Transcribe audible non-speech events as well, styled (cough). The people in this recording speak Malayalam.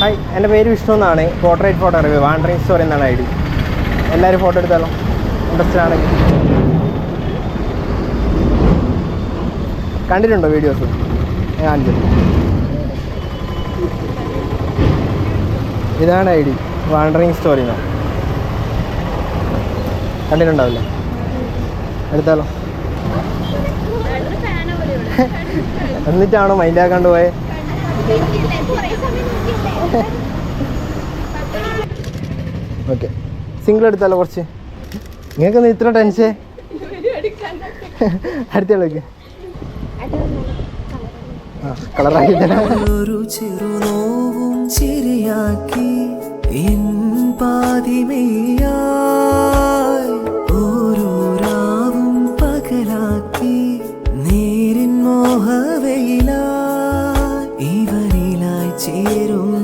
ഹായ് എന്റെ പേര് വിഷ്ണു എന്നാണ്. പോർട്രേറ്റ് ഫോട്ടോഗ്രാഫി വാണ്ടറിങ് സ്റ്റോറി എന്നാണ് ഐ ഡി. എല്ലാവരും ഫോട്ടോ എടുത്താലോ? ഇൻട്രസ്റ്റഡ് ആണെങ്കിൽ. കണ്ടിട്ടുണ്ടോ വീഡിയോസ് ഞാൻ കാണിച്ചു ഇതാണ് ഐ ഡി. വാണ്ടറിങ് സ്റ്റോറി എന്നാണ്. കണ്ടിട്ടുണ്ടാവില്ലേ? എടുത്താലോ? (laughs) എന്നിട്ടാണോ മൈൻഡാക്കാണ്ട് പോയെ? ഓക്കെ. സിംഗിൾ എടുത്താലോ കുറച്ച്? നിങ്ങൾക്ക് ഇത്ര ടെൻഷൻ അടുത്തേക്ക് കളറാക്കി ഒരു ചെറുനോവും ചിരിയാക്കി എൻ പാതിമേയാ 지루한